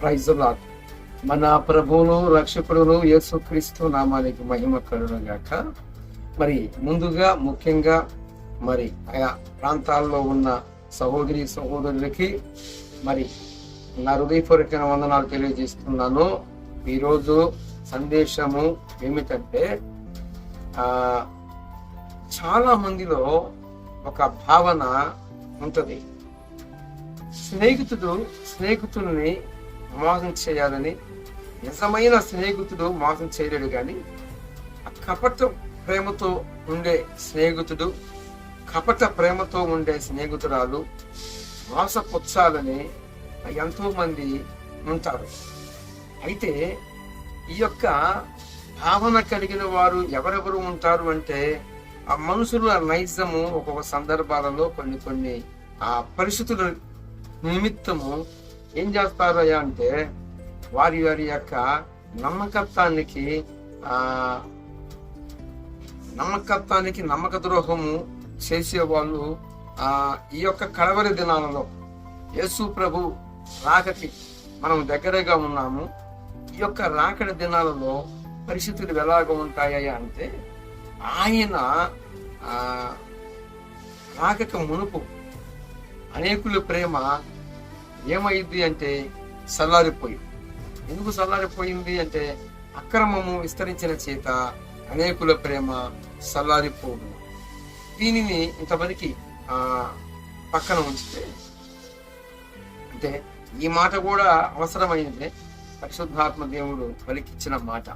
ప్రైజులా మన ప్రభువును రక్షకుడును యేసుక్రీస్తు నామానికి మహిమ కలుగుగాక మరి ముందుగా ముఖ్యంగా మరి ఆయా ప్రాంతాల్లో ఉన్న సహోదరి సహోదరులకి మరి నా హృదయపూర్వక వందనాలు తెలియజేస్తున్నాను. ఈరోజు సందేశము ఏమిటంటే చాలా మందిలో ఒక భావన ఉంటుంది. స్నేహితుడు స్నేహితుల్ని మోసం చేయాలని నిజమైన స్నేహితుడు మోసం చేయలేడు కానీ కపట ప్రేమతో ఉండే స్నేహితుడు కపట ప్రేమతో ఉండే స్నేహితురాలు మోసపుచ్చాలని ఎంతో మంది ఉంటారు. అయితే ఈ యొక్క భావన కలిగిన వారు ఎవరెవరు ఉంటారు అంటే ఆ మనుషుల నైజము ఒక్కొక్క సందర్భాలలో కొన్ని కొన్ని ఆ పరిస్థితుల నిమిత్తము ఏం చేస్తారయ్యా అంటే వారి వారి యొక్క నమ్మకత్వానికి ఆ నమ్మకత్వానికి నమ్మక ద్రోహము చేసే వాళ్ళు ఆ ఈ యొక్క కడవరి దినాలలో యేసు ప్రభు రాకటి మనం దగ్గరగా ఉన్నాము. ఈ యొక్క రాకడ దినాలలో పరిస్థితులు ఎలాగ ఉంటాయా అంటే ఆయన ఆ రాకక మునుపు అనేకుల ప్రేమ ఏమైంది అంటే సల్లారిపోయి. ఎందుకు చల్లారిపోయింది అంటే అక్రమము విస్తరించిన చేత అనేకుల ప్రేమ చల్లారిపోదు దీనిని ఇంతవరకు ఆ పక్కన ఉంచితే అంటే ఈ మాట కూడా అవసరమైనదే పరిశుద్ధాత్మ దేవుడు పలికిచ్చిన మాట.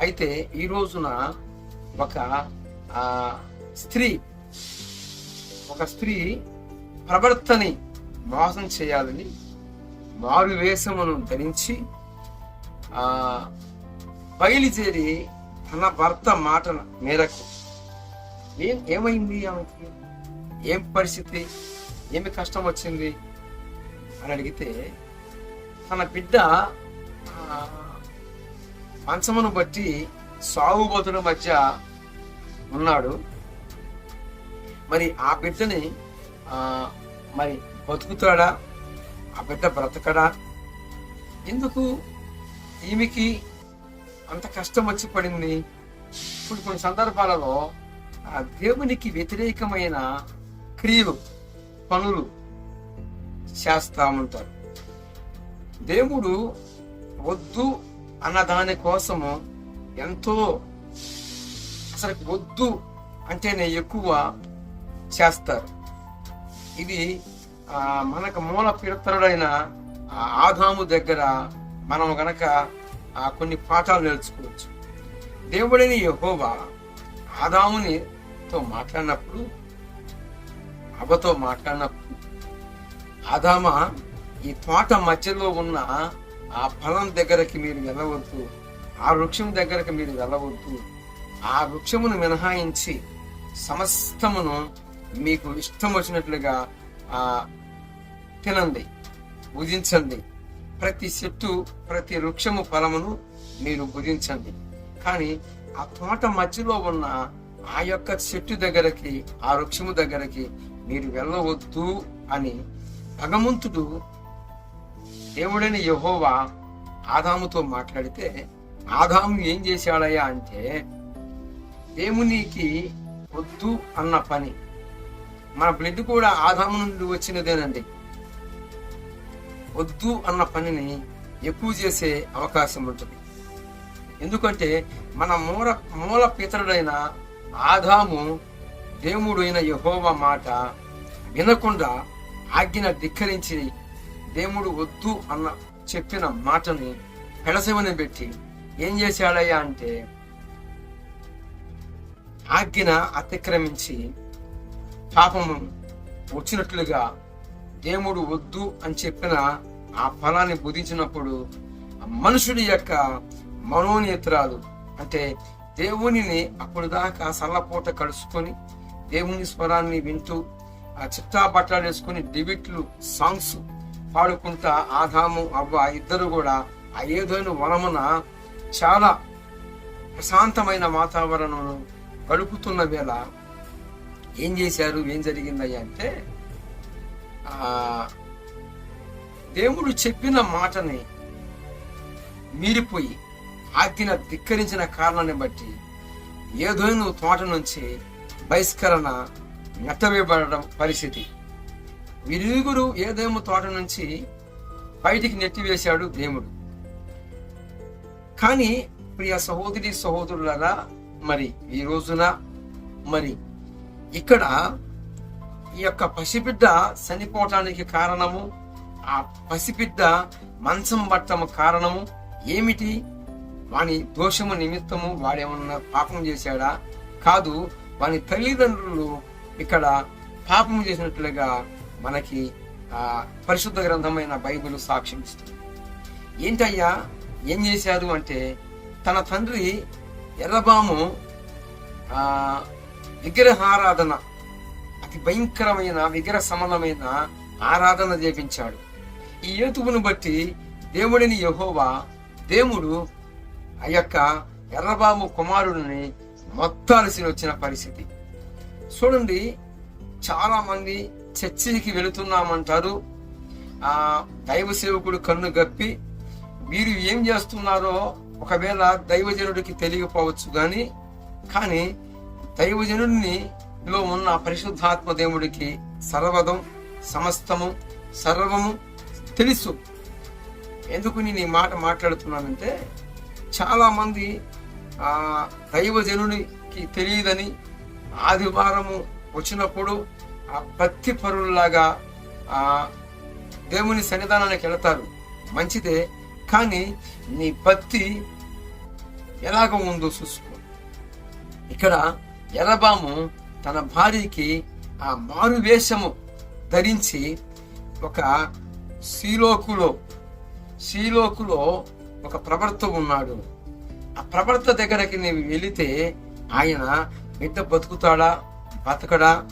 అయితే ఈ రోజున ఒక ఆ స్త్రీ ఒక స్త్రీ ప్రవర్తని మోసం చేయాలని మారు వేషమును ధరించి బయలుదేరి తన భర్త మాట మేరకు ఏం ఏమైంది ఆమెకి? ఏం పరిస్థితి? ఏమి కష్టం వచ్చింది? అని అడిగితే తన బిడ్డ పంచమును మంచమును బట్టి సాగుబోతుల మధ్య ఉన్నాడు. మరి ఆ బిడ్డని మరి బతుకుతాడా? ఆ బిడ్డ బ్రతకడా? ఎందుకు ఈమెకి అంత కష్టం వచ్చి పడింది? ఇప్పుడు కొన్ని సందర్భాలలో ఆ దేవునికి వ్యతిరేకమైన క్రియలు పనులు చేస్తా ఉంటారు. దేవుడు వద్దు అన్న దాని కోసము ఎంతో అసలు వద్దు అంటేనే ఎక్కువ చేస్తారు. ఇది మనకు మూల పిడతరుడైన ఆ ఆదాము దగ్గర మనం గనక ఆ, కొన్ని పాఠాలు నేర్చుకోవచ్చు. దేవుడైన యహోవా ఆదామునితో మాట్లాడినప్పుడు అబతో మాట్లాడినప్పుడు ఆదామ ఈ తోట మధ్యలో ఉన్న ఆ ఫలం దగ్గరకి మీరు వెళ్ళవద్దు ఆ వృక్షం దగ్గరకు మీరు వెళ్ళవద్దు ఆ వృక్షమును మినహాయించి సమస్తమును మీకు ఇష్టం వచ్చినట్లుగా ఆ తినండి భుజించండి. ప్రతి చెట్టు ప్రతి వృక్షము ఫలమును మీరు భుజించండి. కానీ ఆ తోట మధ్యలో ఉన్న ఆ యొక్క చెట్టు దగ్గరకి ఆ వృక్షము దగ్గరకి మీరు వెళ్ళవద్దు అని భగవంతుడు దేవుడైన యహోవా ఆదాముతో మాట్లాడితే ఆదాము ఏం చేశాడయ్యా అంటే దేవునికి వద్దు అన్న పని. మన బ్లడ్ కూడా ఆదాము నుండి వచ్చినదేనండి. వద్దు అన్న పనిని ఎక్కువ చేసే అవకాశం ఉంటుంది. ఎందుకంటే మన మూల మూల పితరుడైన ఆదాము దేవుడు అయిన యహోవ మాట వినకుండా ఆజ్ఞన ధిక్కరించి దేవుడు వద్దు అన్న చెప్పిన మాటని పెడసమని పెట్టి ఏం చేశాడయ్యా అంటే ఆజ్ఞన అతిక్రమించి పాపము వచ్చినట్లుగా దేవుడు వద్దు అని చెప్పిన ఆ ఫలాన్ని బుధించినప్పుడు మనుషుడి యొక్క మనోనేత్రాలు అంటే దేవునిని అప్పుడు దాకా సల్లపూట కలుసుకొని దేవుని స్వరాన్ని వింటూ ఆ చిట్టా బట్టలు వేసుకుని డిబిట్లు సాంగ్స్ పాడుకుంటా ఆదాము అవ్వ ఇద్దరు కూడా ఆ ఏదైనా వనమున చాలా ప్రశాంతమైన వాతావరణం గడుపుతున్న వేళ ఏం చేశారు? ఏం జరిగిందయ్యా అంటే దేవుడు చెప్పిన మాటని మీరిపోయి ఆజ్ఞ ధిక్కరించిన కారణాన్ని బట్టి ఏదోను తోట నుంచి బహిష్కరణ నెట్టవేయబడడం పరిస్థితి. వీరిరుగురు ఏదేమో తోట నుంచి బయటికి నెట్టివేశాడు దేవుడు. కానీ ప్రియ సహోదరి సహోదరులరా మరి ఈ రోజున మరి ఇక్కడ ఈ యొక్క పసిబిడ్డ చనిపోవటానికి కారణము ఆ పసిబిడ్డ మంచం పట్టము కారణము ఏమిటి? వాని దోషము నిమిత్తము వాడేమన్నా పాపం చేశాడా? కాదు వాని తల్లిదండ్రులు ఇక్కడ పాపం చేసినట్లుగా మనకి ఆ పరిశుద్ధ గ్రంథమైన బైబిల్ సాక్ష్యం ఇస్తుంది. ఏంటయ్యా? ఏం చేశారు అంటే తన తండ్రి ఎర్రబాము ఆ విగ్రహారాధన అతి భయంకరమైన విగ్రహ సమలమైన ఆరాధన చేపించాడు. ఈ ఏతువును బట్టి దేవుడిని యహోవా దేవుడు ఆ యొక్క ఎర్రబాబు కుమారుడిని మొత్తాల్సి వచ్చిన పరిస్థితి. చూడండి చాలా మంది చర్చికి వెళుతున్నామంటారు. ఆ దైవ సేవకుడు కన్ను గప్పి వీరు ఏం చేస్తున్నారో ఒకవేళ దైవజనుడికి తెలియకపోవచ్చు కానీ కానీ దైవజనుడిని లో ఉన్న పరిశుద్ధాత్మ దేవుడికి సర్వదం సమస్తము సర్వము తెలుసు. ఎందుకు నేను ఈ మాట మాట్లాడుతున్నానంటే చాలామంది దైవజనునికి తెలియదని ఆదివారము వచ్చినప్పుడు ఆ పత్తి పరుల్లాగా ఆ దేవుని సన్నిధానానికి వెళతారు. మంచిదే కానీ నీ పత్తి ఎలాగ ఉందో చూసుకో. ఇక్కడ ఎలబాము తన భార్యకి ఆ మారువేషము ధరించి ఒక శీలోకులో శీలోకులో ఒక ప్రవర్త ఉన్నాడు. ఆ ప్రవర్త దగ్గరకి నీవు వెళితే ఆయన బిడ్డ బతుకుతాడా బతకడా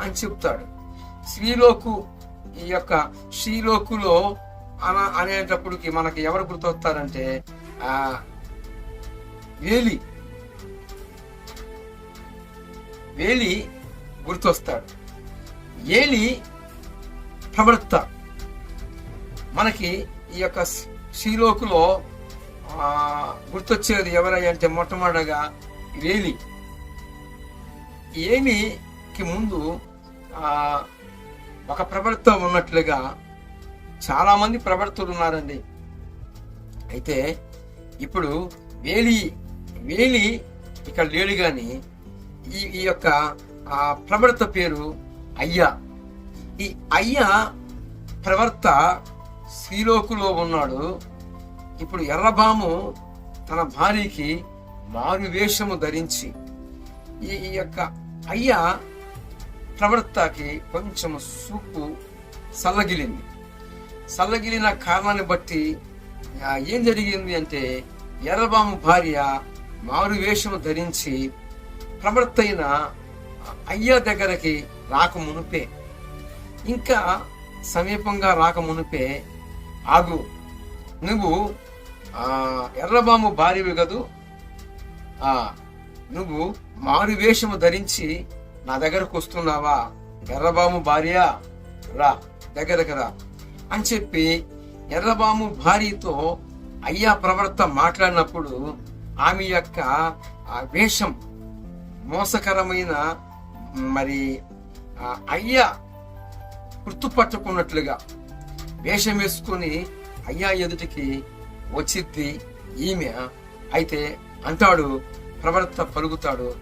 అని చెప్తాడు. శ్రీలోకు ఈ యొక్క శ్రీలోకులో అన అనేటప్పటికి మనకి ఎవరు గుర్తొస్తారంటే ఆ వేలి. వేలి గుర్తొస్తాడు. ఏలి ప్రవర్త మనకి ఈ యొక్క శ్రీలోకులో గుర్తొచ్చేది ఎవరయ్య అంటే మొట్టమొదటగా వేలి ఏలికి ముందు ఒక ప్రవర్త ఉన్నట్లుగా చాలామంది ప్రవర్తలు ఉన్నారండి. అయితే ఇప్పుడు వేలి వేలి ఇక్కడ లేడు కానీ ఈ ఈ యొక్క ప్రవర్త పేరు అయ్యా. ఈ అయ్యా ప్రవర్త శ్రీలోకులో ఉన్నాడు. ఇప్పుడు ఎర్రబాము తన భార్యకి మారు వేషము ధరించి ఈ ఈ యొక్క అయ్య ప్రవర్తకి కొంచెం సూపు సల్లగిలింది. సల్లగిలిన కారణాన్ని బట్టి ఏం జరిగింది అంటే ఎర్రబాము భార్య మారు వేషము ధరించి ప్రవర్త అయిన అయ్యా దగ్గరకి రాక మునుపే ఇంకా సమీపంగా రాక మునుపే ఆగు. నువ్వు ఆ, ఎర్రబాము భార్యవి కదూ? ఆ నువ్వు మారు వేషము ధరించి నా దగ్గరకు వస్తున్నావా? ఎర్రబాము భార్య రా దగ్గరకు రా అని చెప్పి ఎర్రబాము భార్యతో అయ్యా ప్రవర్త మాట్లాడినప్పుడు ఆమె యొక్క ఆ వేషం మోసకరమైన మరి అయ్యా గుర్తుపట్టుకున్నట్లుగా వేషం వేసుకుని అయ్యా ఎదుటికి వచ్చిద్ది ఈమె. అయితే అంటాడు ప్రవర్త పలుకుతాడు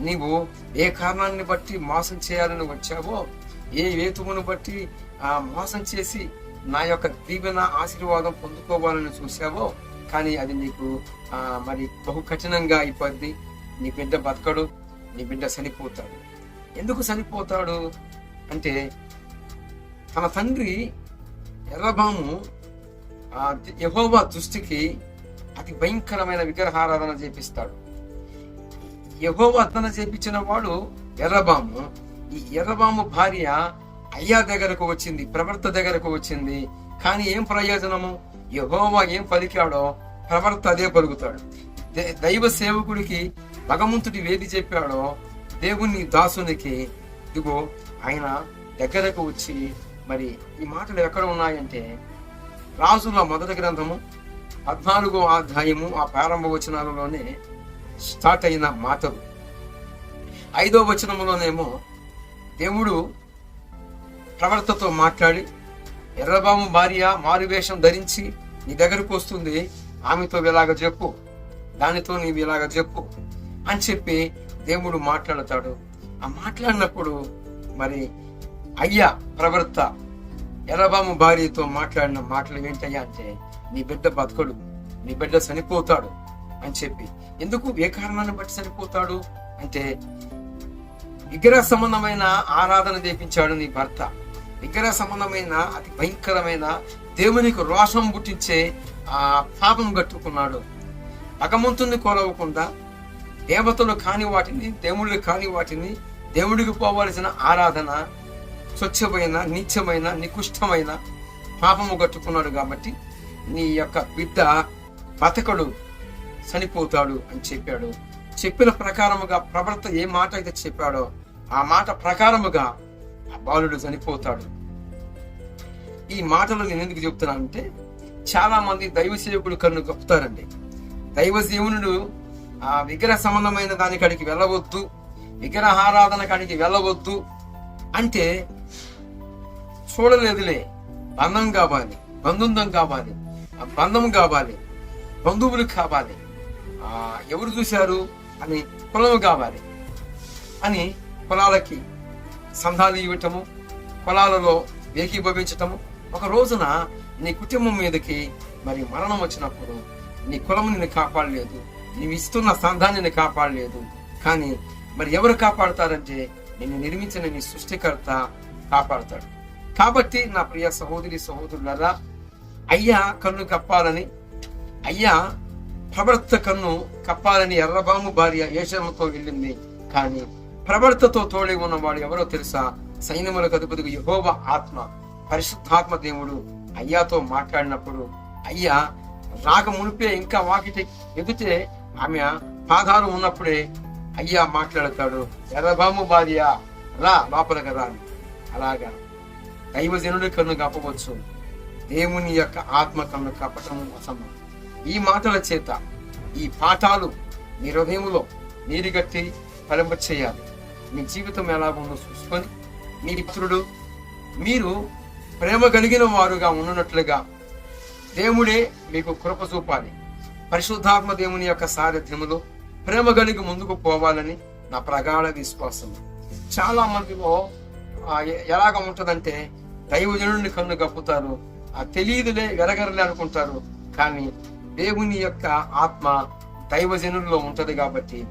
నీవు ఏ కారణాన్ని బట్టి మోసం చేయాలని వచ్చావో ఏ వేతువును బట్టి ఆ మోసం చేసి నా యొక్క దీవెన ఆశీర్వాదం పొందుకోవాలని చూసావో కానీ అది నీకు ఆ మరి బహు కఠినంగా అయిపోద్ది. నీ బిడ్డ బతకడు నీ బిడ్డ చనిపోతాడు. ఎందుకు చనిపోతాడు? అంటే తన తండ్రి ఎర్రబాము యహోవా దృష్టికి అతి భయంకరమైన విగ్రహారాధన చేపిస్తాడు. యహోవా అర్ధన చేపించిన వాడు ఎర్రబాము. ఈ ఎర్రబాము భార్య అయ్యా దగ్గరకు వచ్చింది ప్రవర్త దగ్గరకు వచ్చింది. కానీ ఏం ప్రయోజనము? యహోవా ఏం పలికాడో ప్రవర్త అదే పలుకుతాడు. దైవ సేవకుడికి భగవంతుడి వేది చెప్పాడో దేవుని దాసునికి ఇదిగో ఆయన దగ్గరకు వచ్చి మరి ఈ మాటలు ఎక్కడ ఉన్నాయంటే రాజుల మొదటి గ్రంథము పద్నాలుగో అధ్యాయము ఆ ప్రారంభ వచనాలలోనే స్టార్ట్ అయిన మాటలు. ఐదో వచనములోనేమో దేవుడు ప్రవర్తతో మాట్లాడి ఎర్రబాము భార్య మారువేషం ధరించి నీ దగ్గరకు వస్తుంది. ఆమెతో ఇలాగ చెప్పు. దానితో నీవు ఇలాగ చెప్పు. అని చెప్పి దేవుడు మాట్లాడతాడు. ఆ మాట్లాడినప్పుడు మరి అయ్యా ప్రవర్త ఎర్రబాము భార్యతో మాట్లాడిన మాటలు ఏంటయ్యా అంటే నీ బిడ్డ బతకడు నీ బిడ్డ చనిపోతాడు అని చెప్పి. ఎందుకు? ఏ కారణాన్ని బట్టి చనిపోతాడు? అంటే విగ్రహ సంబంధమైన ఆరాధన చేపించాడు నీ భర్త. విగ్రహ సంబంధమైన అతి భయంకరమైన దేవునికి రోషం పుట్టించే ఆ పాపం కట్టుకున్నాడు. భగవంతుని కోరవకుండా దేవతలు కాని వాటిని దేవుళ్ళు కాని వాటిని దేవుడికి పోవలసిన ఆరాధన స్వచ్ఛమైన నీచమైన నికుష్టమైన పాపము కట్టుకున్నాడు కాబట్టి నీ యొక్క బిడ్డ బతకడు చనిపోతాడు అని చెప్పాడు. చెప్పిన ప్రకారముగా ప్రవర్త ఏ మాట అయితే చెప్పాడో ఆ మాట ప్రకారముగా ఆ బాలుడు చనిపోతాడు. ఈ మాటలు నేను ఎందుకు చెప్తున్నానంటే చాలా మంది దైవ సేవకుడు కన్ను గొప్పతారండి దైవ దేవునుడు ఆ విగ్రహ సంబంధమైన దాని కాడికి వెళ్ళవద్దు విగ్రహారాధన కాడికి వెళ్ళవద్దు అంటే చూడలేదులే. బంధం కావాలి బంధుందం కావాలి బంధం కావాలి బంధువులు కావాలి. ఎవరు చూశారు అని కులం కావాలి అని పొలాలకి సంధాలు ఇవ్వటము పొలాలలో ఏకీభవించటము. ఒక రోజున నీ కుటుంబం మీదకి మరి మరణం వచ్చినప్పుడు నీ కులం నిన్ను కాపాడలేదు నీవు ఇస్తున్న సంధాన్ని నిన్ను కాపాడలేదు. కానీ మరి ఎవరు కాపాడతారంటే నిన్ను నిర్మించిన నీ సృష్టికర్త కాపాడతాడు. కాబట్టి నా ప్రియ సహోదరి సహోదరులరా అయ్యా కన్ను కప్పాలని అయ్యా ప్రవర్త కన్ను కప్పాలని ఎర్రబాము భార్య ఏషమ్మతో వెళ్ళింది. కానీ ప్రవర్తతో తోడి ఉన్నవాడు ఎవరో తెలుసా? సైన్యములకు అధిపతికి యహోవ ఆత్మ. పరిశుద్ధాత్మ దేవుడు అయ్యాతో మాట్లాడినప్పుడు అయ్యా రాక మునిపే ఇంకా వాకిటి ఎదుటే ఆమె పాదాలు ఉన్నప్పుడే అయ్యా మాట్లాడతాడు ఎర్రబాము భార్య రా లోపల కదా అలాగా దైవజనుడి కన్ను కప్పవచ్చు దేవుని యొక్క ఆత్మ కన్ను కప్పటం అసమం ఈ మాటల చేత ఈ పాఠాలు మీ హృదయంలో నీరు గట్టి ఫలింప చేయాలి మీ జీవితం ఎలా ఉందో చూసుకొని మీ మిత్రుడు మీరు ప్రేమ కలిగిన వారుగా ఉన్నట్లుగా దేవుడే మీకు కృప చూపాలి పరిశుద్ధాత్మ దేవుని యొక్క సారథ్యములో ప్రేమ కలిగి ముందుకు పోవాలని నా ప్రగాఢ విశ్వాసం చాలా మందిలో ఎలాగ ఉంటుందంటే దైవజనుడిని కన్ను కప్పుతారు. ఆ తెలియదులే వెలగరలే అనుకుంటారు. కానీ దేవుని యొక్క ఆత్మ దైవజనుల్లో ఉంటది కాబట్టి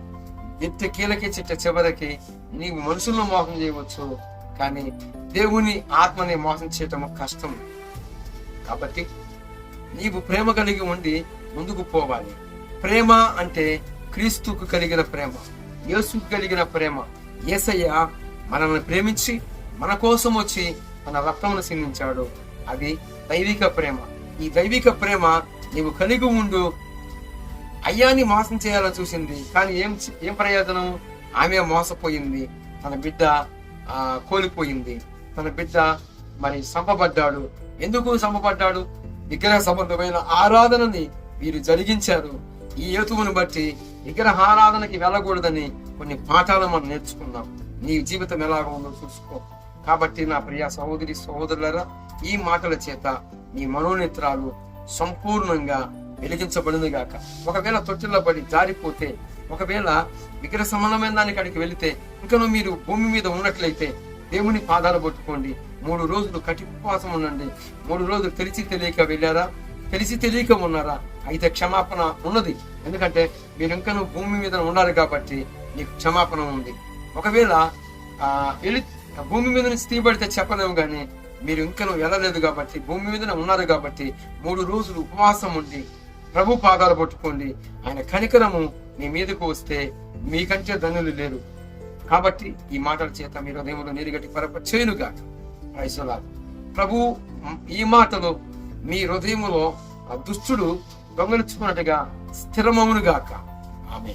ఎత్తి కీలకి చిట్ట చివరికి నీవు మనుషులను మోసం చేయవచ్చు. కానీ దేవుని ఆత్మని మోసం చేయటం కష్టం. కాబట్టి నీవు ప్రేమ కలిగి ఉండి ముందుకు పోవాలి. ప్రేమ అంటే క్రీస్తుకు కలిగిన ప్రేమ యేసుకు కలిగిన ప్రేమ. ఏసయ్య మనల్ని ప్రేమించి మన కోసం వచ్చి తన రక్తమును సిందించాడు అది దైవిక ప్రేమ. ఈ దైవిక ప్రేమ నీవు కలిగి ఉండు. అయ్యాన్ని మోసం చేయాలని చూసింది కానీ ఏం ఏం ప్రయోజనం? ఆమె మోసపోయింది. తన బిడ్డ కోల్పోయింది. తన బిడ్డ మరి సంపబడ్డాడు ఎందుకు సంపబడ్డాడు విగ్రహ సంబంధమైన ఆరాధనని వీరు జరిగించారు. ఈ హేతువును బట్టి విగ్రహ ఆరాధనకి వెళ్ళకూడదని కొన్ని పాఠాలు మనం నేర్చుకున్నాం. నీ జీవితం ఎలాగ ఉందో చూసుకో. కాబట్టి నా ప్రియ సహోదరి సహోదరులరా ఈ మాటల చేత మీ మనోనేత్రాలు సంపూర్ణంగా వెలిగించబడింది గాక ఒకవేళ తొట్టిలో పడి జారిపోతే ఒకవేళ విగ్రహ సంబంధమైన దానికి వెళితే ఇంకనూ మీరు భూమి మీద ఉన్నట్లయితే దేవుని పాదాలు పట్టుకోండి. మూడు రోజులు కటి ఉండండి. మూడు రోజులు తెలిసి తెలియక వెళ్ళారా? తెలిసి తెలియక ఉన్నారా? అయితే క్షమాపణ ఉన్నది. ఎందుకంటే మీరు ఇంకనూ భూమి మీద ఉన్నారు కాబట్టి మీకు క్షమాపణ ఉంది. ఒకవేళ ఆ వెళ్ళి భూమి మీద నుంచి తీయబడితే చెప్పలేము కానీ మీరు ఇంకను వెళ్ళలేదు కాబట్టి భూమి మీదనే ఉన్నారు కాబట్టి మూడు రోజులు ఉపవాసం ఉండి ప్రభు పాదాలు పట్టుకోండి. ఆయన కనికరము మీ మీదకు వస్తే మీకంటే ధనులు లేరు. కాబట్టి ఈ మాటల చేత మీ దేవుడు నీరుగట్టి పరప చేయునుగా ప్రభు ఈ మాటలు మీ హృదయములో ఆ దుష్టుడు దొంగలించుకున్నట్టుగా స్థిరమవునుగాక. ఆమె